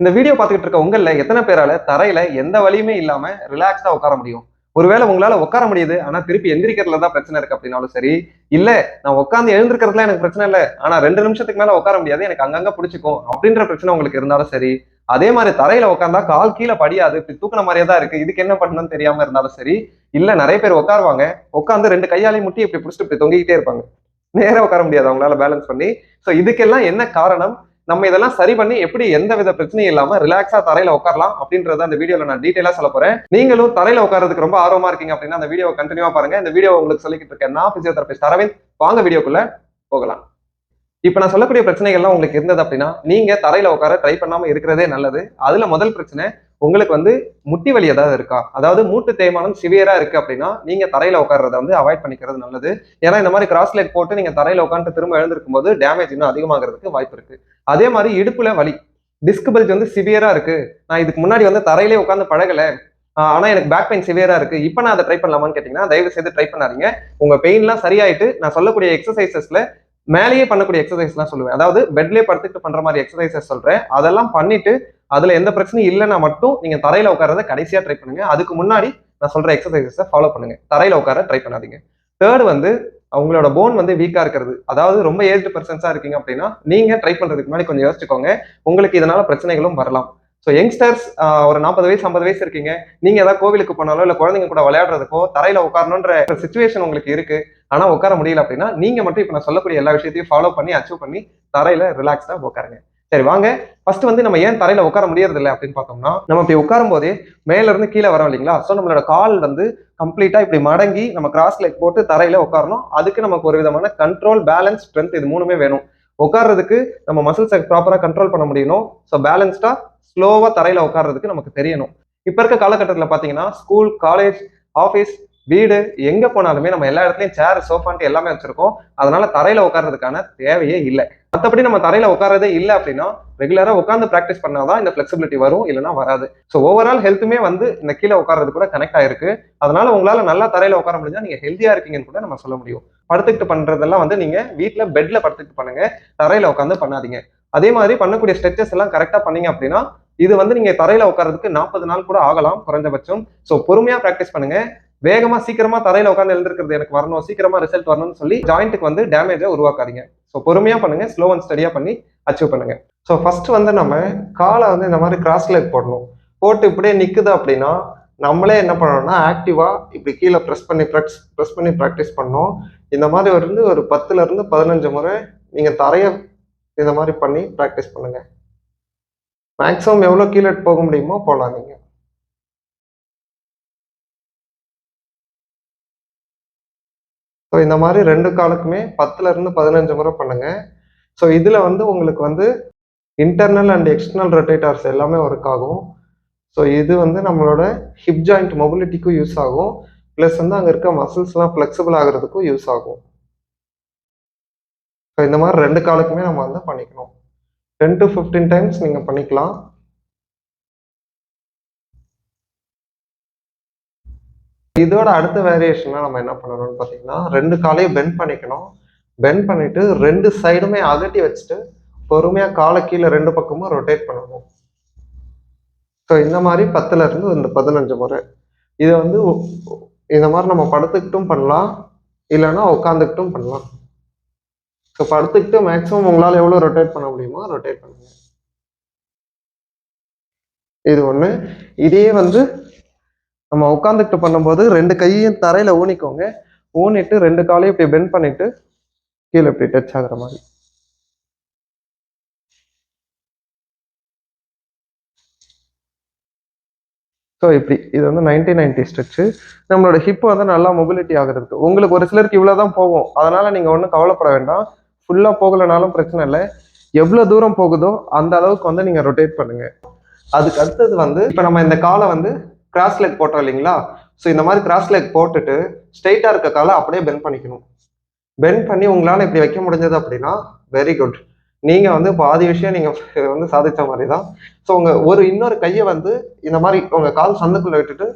இந்த வீடியோ பார்த்துக்கிட்டு இருக்க உங்கள எத்தனை பேரால தரையில எந்த வலியுமே இல்லாம ரிலாக்ஸா உட்கார முடியும்? ஒருவேளை உங்களால உட்கார முடியுது ஆனா திருப்பி எந்திரிக்கிறதுல தான் பிரச்சனை இருக்கு அப்படின்னாலும் சரி இல்ல நான் உட்காந்து எழுந்திருக்கிறதுல எனக்கு பிரச்சனை இல்லை ஆனா ரெண்டு நிமிஷத்துக்கு மேல உட்கார முடியாது எனக்கு அங்கங்க பிடிச்சிக்கும் அப்படின்ற பிரச்சனை உங்களுக்கு இருந்தாலும் சரி அதே மாதிரி தரையில உட்காந்தா கால் கீழே படியாது இப்படி தூக்கின மாதிரியே தான் இருக்கு இதுக்கு என்ன பண்ணணும்னு தெரியாம இருந்தாலும் சரி இல்ல நிறைய பேர் உட்காருவாங்க உட்காந்து ரெண்டு கையாலையும் முட்டி இப்படி பிடிச்சிட்டு இப்படி தொங்கிக்கிட்டே இருப்பாங்க. நேரம் உட்கார முடியாது அவங்களால பேலன்ஸ் பண்ணி. சோ இதுக்கெல்லாம் என்ன காரணம்? நம்ம இதெல்லாம் சரி பண்ணி எப்படி எந்த வித பிரச்சனையும் இல்லாம ரிலாக்ஸா தரையில உட்காரலாம் அப்படின்றத அந்த வீடியோல நான் டீடைலா சொல்ல போறேன். நீங்களும் தரையில உட்காரதுக்கு ரொம்ப ஆர்வமா இருக்கீங்க அப்படின்னா அந்த வீடியோ கண்டினியூவா பாருங்க. இந்த வீடியோ உங்களுக்கு சொல்லிக்கிட்டு இருக்கேன் நான் பிசியோதெரபிஸ்ட் அரவிந்த். வாங்க வீடியோக்குள்ள போகலாம். இப்ப நான் சொல்லக்கூடிய பிரச்சனைகள்லாம் உங்களுக்கு இருந்தது அப்படின்னா நீங்க தரையில உட்கார ட்ரை பண்ணாம இருக்கிறதே நல்லது. அதுல முதல் பிரச்சனை உங்களுக்கு வந்து முட்டி வலி ஏதாவது இருக்கா? அதாவது மூட்டு தேய்மானம் சிவியரா இருக்கு அப்படின்னா நீங்க தரையில உட்கார்றத வந்து அவாய்ட் பண்ணிக்கிறது நல்லது. ஏன்னா இந்த மாதிரி கிராஸ் லெக் போட்டு நீங்க தரையில உட்காந்து திரும்ப எழுந்திருக்கும் போது டேமேஜ் இன்னும் அதிகமாகிறதுக்கு வாய்ப்பு இருக்கு. அதே மாதிரி இடுப்புல வலி. டிஸ்க் பெல்ட் வந்து சிவியரா இருக்கு. நான் இதுக்கு முன்னாடி வந்து தரையிலே உட்காந்து பழகல. ஆனா எனக்கு பேக் பெயின் சிவியரா இருக்கு. இப்போ நான் அதை ட்ரை பண்ணலாமான்னு கேட்டீங்கன்னா தயவு செய்து ட்ரை பண்ணாதீங்க. உங்க பெயின்லாம் சரியாயிட்டு நான் சொல்லக்கூடிய எக்ஸசைசஸ்ல மேலேயே பண்ணக்கூடிய எக்ஸசைஸ்லாம் சொல்லுவேன். அதாவது பெட்லயே படுத்துட்டு பண்ற மாதிரி எக்ஸசைசஸ் சொல்றேன். அதெல்லாம் பண்ணிட்டு அதுல எந்த பிரச்சனையும் இல்லைன்னா மட்டும் நீங்க தரையில உட்காரத கடைசியா ட்ரை பண்ணுங்க. அதுக்கு முன்னாடி நான் சொல்ற எக்ஸசைசஸை ஃபாலோ பண்ணுங்க. தரையில உட்கார ட்ரை பண்ணாதீங்க. தேர்ட் வந்து அவங்களோட போன் வந்து வீக்கா இருக்கிறது. அதாவது ரொம்ப ஏஜ்டு பர்சன்ஸா இருக்கீங்க அப்படின்னா நீங்க ட்ரை பண்றதுக்கு முன்னாடி கொஞ்சம் யோசிச்சுக்கோங்க. உங்களுக்கு இதனால பிரச்சனைகளும் வரலாம். ஸோ யங்ஸ்டர்ஸ் ஒரு நாற்பது வயசு ஐம்பது வயசு இருக்கீங்க. நீங்க ஏதாவது கோவிலுக்கு போனாலோ இல்ல குழந்தைங்க கூட விளையாடுறதுக்கோ தரையில உட்காரணுன்ற சுச்சுவேஷன் உங்களுக்கு இருக்கு. ஆனா உட்கார முடியல அப்படின்னா நீங்க மட்டும் இப்ப நான் சொல்லக்கூடிய எல்லா விஷயத்தையும் ஃபாலோ பண்ணி அச்சீவ் பண்ணி தரையில ரிலாக்ஸ்டா உட்காருங்க. சரி வாங்க. ஃபர்ஸ்ட் வந்து நம்ம ஏன் தரையில உட்கார முடியறது இல்லை அப்படின்னு பார்த்தோம்னா நம்ம இப்படி உட்காரும் போதே மேல இருந்து கீழே வரோம் இல்லைங்களா? ஸோ நம்மளோட கால் வந்து கம்ப்ளீட்டா இப்படி மடங்கி நம்ம கிராஸ் லெக் போட்டு தரையில உட்காரணும். அதுக்கு நமக்கு ஒரு விதமான கண்ட்ரோல் பேலன்ஸ் ஸ்ட்ரென்த் இது மூணுமே வேணும். உட்கார்றதுக்கு நம்ம மசில்ஸை ப்ராப்பரா கண்ட்ரோல் பண்ண முடியணும். ஸோ பேலன்ஸ்டா ஸ்லோவா தரையில உட்கார்றதுக்கு நமக்கு தெரியணும். இப்ப இருக்க காலகட்டத்தில் பாத்தீங்கன்னா ஸ்கூல் காலேஜ் ஆஃபீஸ் வீடு எங்க போனாலுமே நம்ம எல்லா இடத்துலையும் சேர் சோஃபான்ட்டு எல்லாமே வச்சிருக்கோம். அதனால தரையில உட்கார்றதுக்கான தேவையே இல்லை. மற்றபடி நம்ம தரையில உட்காரதே இல்லை அப்படின்னா ரெகுலரா உட்காந்து ப்ராக்டிஸ் பண்ணாதான் இந்த ஃபிளெக்சிபிலிட்டி வரும் இல்லைன்னா வராது. ஸோ ஓவரால் ஹெல்த்துமே வந்து இந்த கீழே உட்காரது கூட கனெக்ட் ஆயிருக்கு. அதனால உங்களால நல்லா தரையில உட்கார முடிஞ்சா நீங்க ஹெல்த்தியா இருக்கீங்கன்னு கூட நம்ம சொல்ல முடியும். படுத்துக்கிட்டு பண்றதெல்லாம் வந்து நீங்க வீட்டுல பெட்ல படுத்துக்கிட்டு பண்ணுங்க. தரையில உட்காந்து பண்ணாதீங்க. அதே மாதிரி பண்ணக்கூடிய ஸ்ட்ரெச்சஸ் எல்லாம் கரெக்டா பண்ணீங்க அப்படின்னா இது வந்து நீங்க தரையில உட்காரதுக்கு நாற்பது நாள் கூட ஆகலாம் குறைஞ்சபட்சம். ஸோ பொறுமையா ப்ராக்டிஸ் பண்ணுங்க. வேகமா சீக்கிரமா தரையில உட்காந்து எழுந்திருக்கிறது எனக்கு வரணும். சீக்கிரமா ரிசல்ட் வரணும்னு சொல்லி ஜாயிண்ட்டுக்கு வந்து டேமேஜை உருவாக்காதீங்க. ஸோ பொறுமையாக பண்ணுங்கள் ஸ்லோ அண்ட் ஸ்டடியாக பண்ணி அச்சீவ் பண்ணுங்கள் ஸோ ஃபஸ்ட்டு வந்து நம்ம காலை வந்து இந்த மாதிரி கிராஸ் லெக் போடணும். போட்டு இப்படியே நிற்குது அப்படின்னா நம்மளே என்ன பண்ணணும்னா ஆக்டிவாக இப்படி கீழே ப்ரெஸ் பண்ணி ப்ரெக்ஸ் ப்ரெஸ் பண்ணி ப்ராக்டிஸ் பண்ணணும். இந்த மாதிரி வந்து ஒரு பத்துலேருந்து பதினஞ்சு முறை நீங்கள் தரைய இந்த மாதிரி பண்ணி ப்ராக்டிஸ் பண்ணுங்க. மேக்ஸிமம் எவ்வளோ கீழே போக முடியுமோ போகலாம் நீங்கள் ஸோ இந்த மாதிரி ரெண்டு காலுக்குமே பத்துல இருந்து பதினஞ்சு முறை பண்ணுங்க. ஸோ இதுல வந்து உங்களுக்கு வந்து இன்டர்னல் அண்ட் எக்ஸ்டர்னல் ரொட்டேட்டர்ஸ் எல்லாமே ஒர்க் ஆகும். ஸோ இது வந்து நம்மளோட ஹிப் ஜாயிண்ட் மொபிலிட்டிக்கும் யூஸ் ஆகும். ப்ளஸ் வந்து அங்கே இருக்க மசில்ஸ்லாம் ஃப்ளெக்சிபிள் ஆகிறதுக்கும் யூஸ் ஆகும். ஸோ இந்த மாதிரி ரெண்டு காலுக்குமே நம்ம வந்து பண்ணிக்கணும். டென் டு ஃபிஃப்டீன் டைம்ஸ் நீங்கள் பண்ணிக்கலாம். இதோட அடுத்த வேரியேஷனாக நம்ம என்ன பண்ணணும்னு பார்த்தீங்கன்னா ரெண்டு காலையும் பெண்ட் பண்ணிக்கணும். பெண்ட் பண்ணிட்டு ரெண்டு சைடுமே அகட்டி வச்சுட்டு பொறுமையாக காலை கீழே ரெண்டு பக்கமும் ரொட்டேட் பண்ணணும். ஸோ இந்த மாதிரி பத்துல இருந்து இந்த பதினஞ்சு முறை. இதை வந்து இந்த மாதிரி நம்ம படுத்துக்கிட்டும் பண்ணலாம். இல்லைன்னா உட்காந்துக்கிட்டும் பண்ணலாம். ஸோ படுத்துக்கிட்டு மேக்ஸிமம் உங்களால் எவ்வளோ ரொட்டேட் பண்ண முடியுமோ ரொட்டேட் பண்ணுங்க. இது ஒன்று இதே வந்து நம்ம உட்காந்துக்கிட்டு பண்ணும்போது ரெண்டு கையையும் தரையில ஊனிக்கோங்க. ஊனிட்டு ரெண்டு காலையும் இப்படி பெண்ட் பண்ணிட்டு கீழே இப்படி டச் ஆகுற மாதிரி. ஸோ இப்படி. இது வந்து நைன்டி நைன்டி ஸ்ட்ரெச்சு நம்மளோட ஹிப் வந்து நல்லா மொபிலிட்டி ஆகுறதுக்கு. உங்களுக்கு ஒரு சிலருக்கு இவ்வளோதான் போகும். அதனால நீங்கள் ஒன்றும் கவலைப்பட வேண்டாம். ஃபுல்லாக போகலைனாலும் பிரச்சனை இல்லை. எவ்வளோ தூரம் போகுதோ அந்த அளவுக்கு வந்து நீங்கள் ரொட்டேட் பண்ணுங்க. அதுக்கு அடுத்தது வந்து இப்போ நம்ம இந்த காலை வந்து கிராஸ் லெக் போட்டோம் இல்லைங்களா? ஸோ இந்த மாதிரி கிராஸ் லெக் போட்டுட்டு ஸ்ட்ரெயிட்டாக இருக்க காலை அப்படியே பெண்ட் பண்ணிக்கணும். பெண்ட் பண்ணி உங்களால் இப்படி வைக்க முடிஞ்சது அப்படின்னா வெரி குட் நீங்கள் வந்து பாதி விஷயம் நீங்கள் வந்து சாதித்த மாதிரி தான். ஸோ உங்கள் ஒரு இன்னொரு கையை வந்து இந்த மாதிரி உங்கள் கால் சந்துக்குள்ளே விட்டுட்டு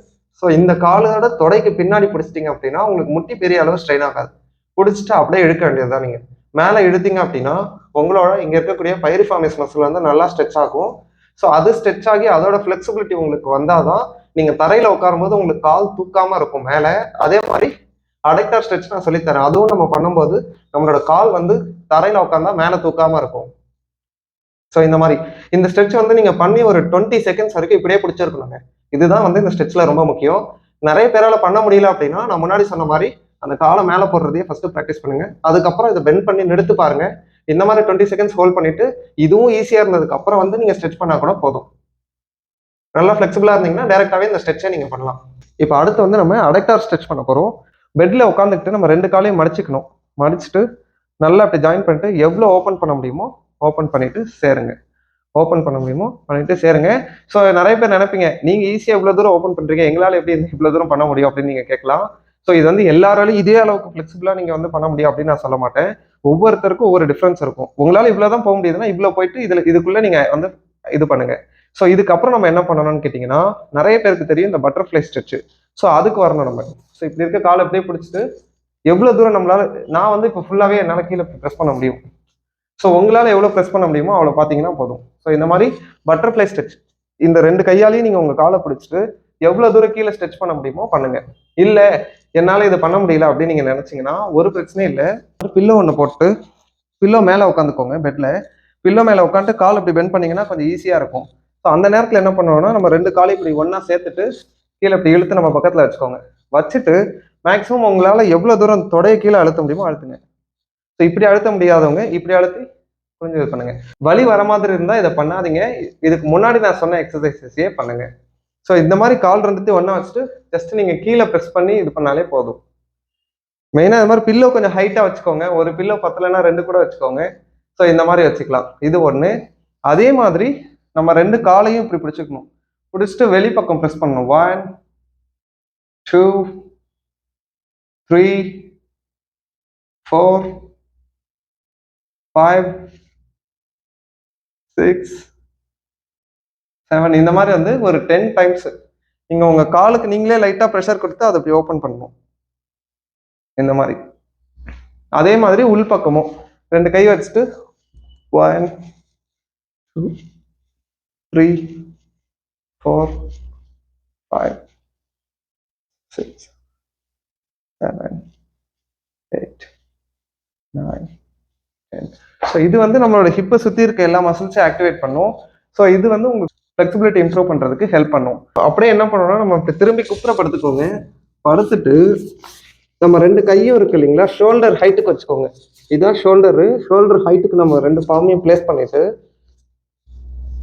ஸோ இந்த காலோட தொடைக்கு பின்னாடி பிடிச்சிட்டிங்க அப்படின்னா உங்களுக்கு முட்டி பெரிய அளவு ஸ்ட்ரெயின் ஆகாது. பிடிச்சிட்டு அப்படியே இழுக்க வேண்டியது தான் நீங்கள் மேலே இழுத்தீங்க அப்படின்னா உங்களோட இங்கே இருக்கக்கூடிய பைரிஃபார்மிஸ் மசில் வந்து நல்லா ஸ்ட்ரெச் ஆகும். ஸோ அது ஸ்ட்ரெச் ஆகி அதோட ஃப்ளெக்சிபிலிட்டி உங்களுக்கு வந்தால் தான் நீங்க தரையில உட்காரும்போது உங்களுக்கு கால் தூக்காம இருக்கும். மேல அதே மாதிரி அடைக்டர் ஸ்ட்ரெச் நான் சொல்லித்தரேன். அதுவும் நம்ம பண்ணும்போது நம்மளோட கால் வந்து தரையில உட்காந்தா மேல தூக்காம இருக்கும். ஸோ இந்த மாதிரி. இந்த ஸ்ட்ரெச் வந்து நீங்க பண்ணி ஒரு டுவெண்ட்டி செகண்ட்ஸ் வரைக்கும் இப்படியே பிடிச்சிருக்கணுங்க. இதுதான் வந்து இந்த ஸ்ட்ரெச்ல ரொம்ப முக்கியம். நிறைய பேரால பண்ண முடியல அப்படின்னா நான் முன்னாடி சொன்ன மாதிரி அந்த காலை மேலே போடுறதையே ஃபர்ஸ்ட் ப்ராக்டிஸ் பண்ணுங்க. அதுக்கப்புறம் இதை பெண்ட் பண்ணி நிறுத்து பாருங்க. இந்த மாதிரி டுவெண்ட்டி செகண்ட்ஸ் ஹோல்ட் பண்ணிட்டு இதுவும் ஈஸியா இருந்ததுக்கு அப்புறம் வந்து நீங்க ஸ்ட்ரெச் பண்ணா கூட போதும். நல்லா ஃப்ளெக்சிபிளாக இருந்தீங்கன்னா டேரெக்டாகவே இந்த ஸ்ட்ரெச்சை நீங்கள் பண்ணலாம். இப்போ அடுத்து வந்து நம்ம அடக்டார் ஸ்ட்ரெச் பண்ண போகிறோம் பெட்டில் உட்காந்துக்கிட்டு நம்ம ரெண்டு காலையும் மடிச்சுக்கணும். மடிச்சுட்டு நல்லா அப்படி ஜாயின் பண்ணிட்டு எவ்வளோ ஓப்பன் பண்ண முடியுமோ ஓப்பன் பண்ணிவிட்டு சேருங்க. ஓப்பன் பண்ண முடியுமோ பண்ணிட்டு சேருங்க. ஸோ நிறைய பேர் நினைப்பீங்க நீங்கள் ஈஸியாக இவ்வளோ தூரம் ஓப்பன் பண்ணுறீங்க எங்களால் எப்படி இவ்வளோ தூரம் பண்ண முடியும்? அப்படின்னு நீங்கள் கேட்கலாம். ஸோ இது வந்து எல்லாராலையும் இதே அளவுக்கு ஃப்ளெக்சிபிளாக நீங்கள் வந்து பண்ண முடியும் அப்படின்னு நான் சொல்ல மாட்டேன். ஒவ்வொருத்தருக்கும் ஒவ்வொரு டிஃப்ரென்ஸ் இருக்கும். உங்களால் இவ்வளோ தான் போக முடியுதுன்னா இவ்வளோ போயிட்டு இதில் இதுக்குள்ளே நீங்கள் வந்து இது பண்ணுங்கள் ஸோ இதுக்கப்புறம் நம்ம என்ன பண்ணணும்னு கேட்டிங்கன்னா நிறைய பேருக்கு தெரியும் இந்த பட்டர்ஃப்ளை ஸ்ட்ரெச்சு ஸோ அதுக்கு வரணும் நம்ம. ஸோ இப்படி இருக்க காலை அப்படியே பிடிச்சிட்டு எவ்வளோ தூரம் நம்மளால நான் வந்து இப்போ ஃபுல்லாகவே என்னால் கீழே ப்ரெஸ் பண்ண முடியும். ஸோ உங்களால் எவ்வளோ ப்ரெஸ் பண்ண முடியுமோ அவ்வளோ பார்த்தீங்கன்னா போதும். ஸோ இந்த மாதிரி பட்டர்ஃப்ளை ஸ்ட்ரெச் இந்த ரெண்டு கையாலையும் நீங்கள் உங்கள் காலை பிடிச்சிட்டு எவ்வளோ தூரம் கீழே ஸ்ட்ரெச் பண்ண முடியுமோ பண்ணுங்க. இல்லை என்னால் இதை பண்ண முடியல அப்படின்னு நீங்கள் நினச்சிங்கன்னா ஒரு பிரச்சனையும் இல்லை. ஒரு பில்லோ ஒன்று போட்டு பில்லோ மேலே உட்காந்துக்கோங்க பெட்டில் பில்லோ மேலே உட்காந்துட்டு கால் அப்படி பெண்ட் பண்ணிங்கன்னா கொஞ்சம் ஈஸியாக இருக்கும். ஸோ அந்த நேரத்தில் என்ன பண்ணுவோம்னா நம்ம ரெண்டு காலையும் இப்படி ஒன்றா சேர்த்துட்டு கீழே இப்படி இழுத்து நம்ம பக்கத்தில் வச்சுக்கோங்க. வச்சுட்டு மேக்ஸிமம் உங்களால் எவ்வளோ தூரம் தொடைய கீழே அழுத்த முடியுமோ அழுத்துங்க. ஸோ இப்படி அழுத்த முடியாதவங்க இப்படி அழுத்தி கொஞ்சம் இது பண்ணுங்க. வலி வர மாதிரி இருந்தால் இதை பண்ணாதீங்க. இதுக்கு முன்னாடி நான் சொன்ன எக்ஸசைசஸே பண்ணுங்க. ஸோ இந்த மாதிரி கால் இருந்துட்டு ஒன்றா வச்சுட்டு ஜஸ்ட் நீங்கள் கீழே ப்ரெஸ் பண்ணி இது பண்ணாலே போதும். மெயினாக இந்த மாதிரி பில்லோ கொஞ்சம் ஹைட்டாக வச்சுக்கோங்க. ஒரு பில்லோ பத்தலைன்னா ரெண்டு கூட வச்சுக்கோங்க. ஸோ இந்த மாதிரி வச்சுக்கலாம். இது ஒன்று அதே மாதிரி நம்ம ரெண்டு காலையும் இப்படி பிடிச்சிக்கணும். பிடிச்சிட்டு வெளிப்பக்கம் ப்ரெஸ் பண்ணணும். One two three four five six seven இந்த மாதிரி வந்து ஒரு டென் டைம்ஸ் நீங்கள் உங்கள் காலுக்கு நீங்களே லைட்டாக ப்ரெஷர் கொடுத்து அதை அப்படி ஓப்பன் பண்ணணும். இந்த மாதிரி. அதே மாதிரி உள்பக்கமும் ரெண்டு கை வச்சுட்டு one two three four five six seven, eight nine, so இது வந்து நம்மளோட ஹிப்பை சுற்றி இருக்க எல்லா மசில்ஸையும் ஆக்டிவேட் பண்ணும். ஸோ இது வந்து உங்களுக்கு ஃப்ளெக்சிபிலிட்டி இம்ப்ரூவ் பண்ணுறதுக்கு ஹெல்ப் பண்ணும். அப்படியே என்ன பண்ணணும்னா நம்ம இப்படி திரும்பி குப்புற படுத்துக்கோங்க படுத்துட்டு நம்ம ரெண்டு கையும் இருக்கு இல்லைங்களா? ஷோல்டர் ஹைட்டுக்கு வச்சுக்கோங்க. இதுதான் ஷோல்டரு ஷோல்டர் ஹைட்டுக்கு நம்ம ரெண்டு பாமையும் ப்ளேஸ் பண்ணிட்டு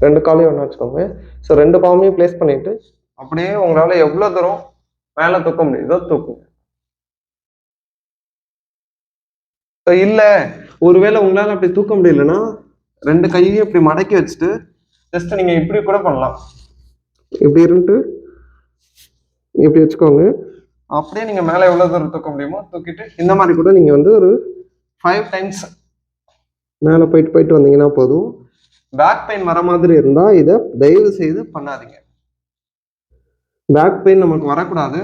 ரெண்டு காலையும் ஒன்று வச்சுக்கோங்க. ஸோ ரெண்டு பாவமையும் ப்ளேஸ் பண்ணிட்டு அப்படியே உங்களால எவ்வளோ தூரம் மேலே தூக்க முடியுதோ தூக்குங்க. ஸோ இல்லை ஒருவேளை உங்களால் அப்படி தூக்க முடியலன்னா ரெண்டு கையையும் இப்படி மடக்கி வச்சுட்டு ஜஸ்ட் நீங்கள் இப்படி கூட பண்ணலாம். இப்படி இருந்துட்டு? இப்படி வச்சுக்கோங்க. அப்படியே நீங்கள் மேலே எவ்வளோ தூரம் தூக்க முடியுமோ தூக்கிட்டு இந்த மாதிரி கூட நீங்கள் வந்து ஒரு ஃபைவ் டைம்ஸ் மேலே போயிட்டு போயிட்டு வந்தீங்கன்னா போதும். பேக் பெயின் வர மாதிரி இருந்தால் இதை தயவு செய்து பண்ணாதீங்க. பேக் பெயின் நமக்கு வரக்கூடாது.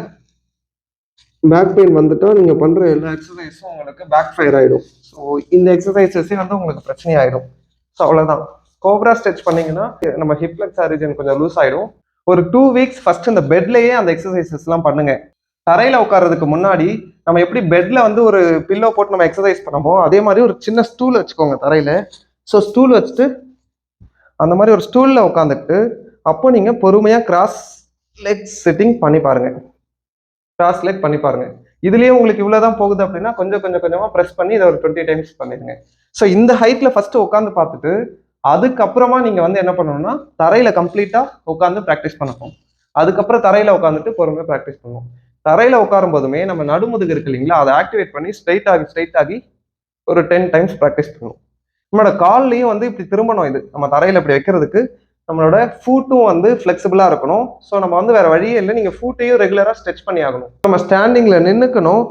பேக் பெயின் வந்துட்டால் நீங்கள் பண்ணுற எல்லா எக்ஸசைஸும் உங்களுக்கு பேக் ஃபயர் ஆகிடும் ஸோ இந்த எக்ஸசைசஸே வந்து உங்களுக்கு பிரச்சனை ஆகிடும் ஸோ அவ்வளோதான் கோப்ரா ஸ்ட்ரெச் பண்ணீங்கன்னா நம்ம ஹிப் ஆரிஜன் கொஞ்சம் லூஸ் ஆகிடும் ஒரு டூ வீக்ஸ் ஃபர்ஸ்ட் இந்த பெட்லேயே அந்த எக்ஸசைசஸ்லாம் பண்ணுங்க. தரையில் உட்கார்றதுக்கு முன்னாடி நம்ம எப்படி பெட்ல வந்து ஒரு பில்லோ போட்டு நம்ம எக்ஸசைஸ் பண்ணமோ அதே மாதிரி ஒரு சின்ன ஸ்டூல் வச்சுக்கோங்க தரையில். ஸோ ஸ்டூல் வச்சுட்டு அந்த மாதிரி ஒரு ஸ்டூலில் உட்காந்துட்டு அப்போ நீங்கள் பொறுமையாக கிராஸ் லெக் சிட்டிங் பண்ணி பாருங்கள் கிராஸ் லெக் பண்ணி பாருங்கள் இதுலேயே உங்களுக்கு இவ்வளோ தான் போகுது அப்படின்னா கொஞ்சம் கொஞ்சம் கொஞ்சமாக ப்ரெஸ் பண்ணி இதை ஒரு டுவெண்ட்டி டைம்ஸ் பண்ணிடுங்க. ஸோ இந்த ஹைட்டில் ஃபஸ்ட்டு உட்காந்து பார்த்துட்டு அதுக்கப்புறமா நீங்கள் வந்து என்ன பண்ணணும்னா தரையில் கம்ப்ளீட்டாக உட்காந்து ப்ராக்டிஸ் பண்ணணும். அதுக்கப்புறம் தரையில் உட்காந்துட்டு பொறுமையாக ப்ராக்டிஸ் பண்ணுவோம் தரையில் உட்காரும் போதுமே நம்ம நடுமுதுகு இருக்கு இல்லைங்களா அதை ஆக்டிவேட் பண்ணி ஸ்ட்ரைட் ஆகி ஸ்ட்ரைட் ஆகி ஒரு டென் டைம்ஸ் ப்ராக்டிஸ் பண்ணுவோம் நம்மளோட கால்லையும் வந்து இப்படி திரும்பணும் இது. நம்ம தரையில் இப்படி வைக்கிறதுக்கு நம்மளோட ஃபூட்டும் வந்து ஃப்ளெக்சிபிளாக இருக்கணும். ஸோ நம்ம வந்து வேறு வழியே இல்லை. நீங்கள் ஃபூட்டையும் ரெகுலராக ஸ்ட்ரெச் பண்ணி ஆகணும். நம்ம ஸ்டாண்டிங்கில் நின்றுக்கணும்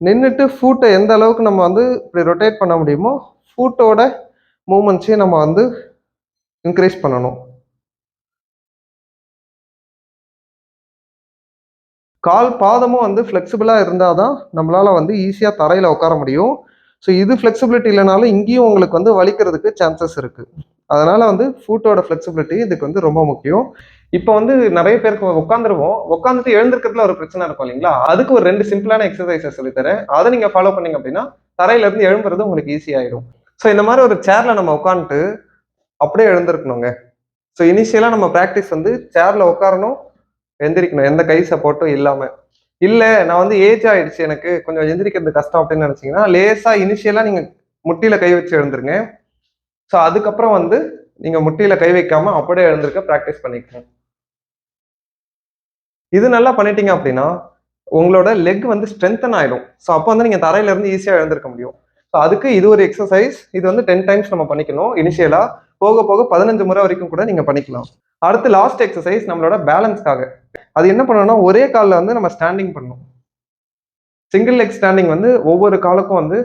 நின்றுட்டு ஃபூட்டை எந்த அளவுக்கு நம்ம வந்து இப்படி ரொட்டேட் பண்ண முடியுமோ ஃபூட்டோட மூமெண்ட்ஸையும் நம்ம வந்து இன்க்ரீஸ் பண்ணணும். கால் பாதமும் வந்து ஃப்ளெக்சிபிளாக இருந்தால் தான் நம்மளால் வந்து ஈஸியாக தரையில் உட்கார முடியும். ஸோ இது ஃப்ளெக்சிபிலிட்டி இல்லைனாலும் இங்கேயும் உங்களுக்கு வந்து வலிக்கிறதுக்கு சான்சஸ் இருக்குது அதனால் வந்து ஃபுட்டோட ஃப்ளெக்சிபிலிட்டி இதுக்கு வந்து ரொம்ப முக்கியம். இப்போ வந்து நிறைய பேருக்கு உட்காந்துருவோம் உட்காந்துட்டு எழுந்திருக்கிறதுல ஒரு பிரச்சனை இருக்கும் இல்லைங்களா? அதுக்கு ஒரு ரெண்டு சிம்பிளான எக்ஸசைசஸ் சொல்லித்தரேன் அதை நீங்கள் ஃபாலோ பண்ணீங்க அப்படின்னா தரையிலேருந்து எழும்புறது உங்களுக்கு ஈஸியாயிடும் ஸோ இந்த மாதிரி ஒரு சேரில் நம்ம உட்காந்துட்டு அப்படியே எழுந்திருக்கணுங்க. ஸோ இனிஷியலாக நம்ம ப்ராக்டிஸ் வந்து சேரில் உட்காரணும் எந்திரிக்கணும். எந்த கை சப்போர்ட்டும் இல்லாமல் இல்லை நான் வந்து ஏஜ் ஆயிடுச்சு. எனக்கு கொஞ்சம் எந்திரிக்கிறது கஷ்டம் அப்படின்னு நினச்சிங்கன்னா லேசாக இனிஷியலாக நீங்கள் முட்டியில் கை வச்சு எழுந்துருங்க. ஸோ அதுக்கப்புறம் வந்து நீங்கள் முட்டியில் கை வைக்காமல் அப்படியே எழுந்திருக்க ப்ராக்டிஸ் பண்ணிக்கணும் இது நல்லா பண்ணிட்டீங்க அப்படின்னா உங்களோட லெக் வந்து ஸ்ட்ரென்தன் ஆகிடும் ஸோ அப்போ வந்து நீங்கள் தரையிலேருந்து ஈஸியாக எழுந்திருக்க முடியும். ஸோ அதுக்கு இது ஒரு எக்ஸசைஸ் இது வந்து டென் டைம்ஸ் நம்ம பண்ணிக்கணும். இனிஷியலாக போக போக பதினஞ்சு முறை வரைக்கும் கூட நீங்க பண்ணிக்கலாம். அடுத்து லாஸ்ட் எக்ஸசைஸ் நம்மளோட பேலன்ஸ்க்காக அது என்ன பண்ணணும்னா ஒரே காலில் வந்து நம்ம ஸ்டாண்டிங் பண்ணணும். சிங்கிள் லெக் ஸ்டாண்டிங் வந்து ஒவ்வொரு காலுக்கும் வந்து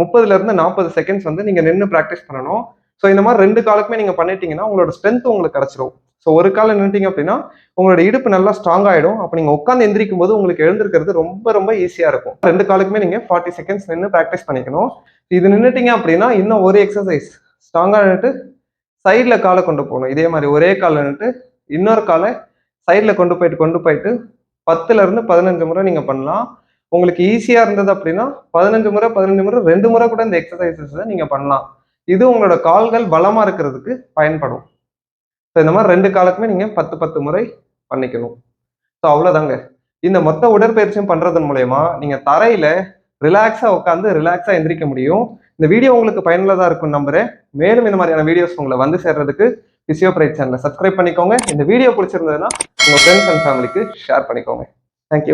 முப்பதுல இருந்து நாற்பது செகண்ட்ஸ் வந்து நீங்க நின்று ப்ராக்டிஸ் பண்ணணும். ஸோ இந்த மாதிரி ரெண்டு காலுக்குமே நீங்க பண்ணிட்டீங்கன்னா உங்களோட ஸ்ட்ரென்த் உங்களுக்கு கிடைச்சிரும். ஸோ ஒரு காலில் நின்றுட்டீங்க அப்படின்னா உங்களோட இடுப்பு நல்லா ஸ்ட்ராங் ஆகிடும் அப்போ நீங்கள் உட்காந்து எந்திரிக்கும் போது உங்களுக்கு எழுந்திருக்கிறது ரொம்ப ரொம்ப ஈஸியாக இருக்கும். ரெண்டு காலுக்குமே நீங்கள் ஃபார்ட்டி செகண்ட்ஸ் நின்று ப்ராக்டிஸ் பண்ணிக்கணும். இது நின்றுட்டீங்க அப்படின்னா இன்னும் ஒரு எக்ஸசைஸ் ஸ்ட்ராங்காக நின்றுட்டு சைடில் காலை கொண்டு போகணும். இதே மாதிரி ஒரே காலை நின்றுட்டு இன்னொரு காலை சைடில் கொண்டு போயிட்டு கொண்டு போயிட்டு பத்துலேருந்து பதினஞ்சு முறை நீங்கள் பண்ணலாம். உங்களுக்கு ஈஸியாக இருந்தது அப்படின்னா பதினஞ்சு முறை பதினஞ்சு முறை ரெண்டு முறை கூட இந்த எக்ஸசைசஸை நீங்கள் பண்ணலாம். இது உங்களோட கால்கள் பலமாக இருக்கிறதுக்கு பயன்படும். ஸோ இந்த மாதிரி ரெண்டு காலக்குமே நீங்கள் பத்து பத்து முறை பண்ணிக்கணும். ஸோ அவ்வளோதாங்க இந்த மொத்த உடற்பயிற்சியும் பண்ணுறதன் மூலயமா நீங்கள் தரையில் ரிலாக்ஸாக உட்காந்து ரிலாக்ஸாக எந்திரிக்க முடியும். இந்த வீடியோ உங்களுக்கு பயனுள்ளதாக இருக்கும் நம்புறேன். மேலும் இந்த மாதிரியான வீடியோஸ் உங்களை வந்து சேர்றதுக்கு பிசியோ பிரைட் சேனலை சப்ஸ்கிரைப் பண்ணிக்கோங்க. இந்த வீடியோ பிடிச்சிருந்ததுன்னா உங்கள் ஃப்ரெண்ட்ஸ் அண்ட் ஃபேமிலிக்கு ஷேர் பண்ணிக்கோங்க. Thank you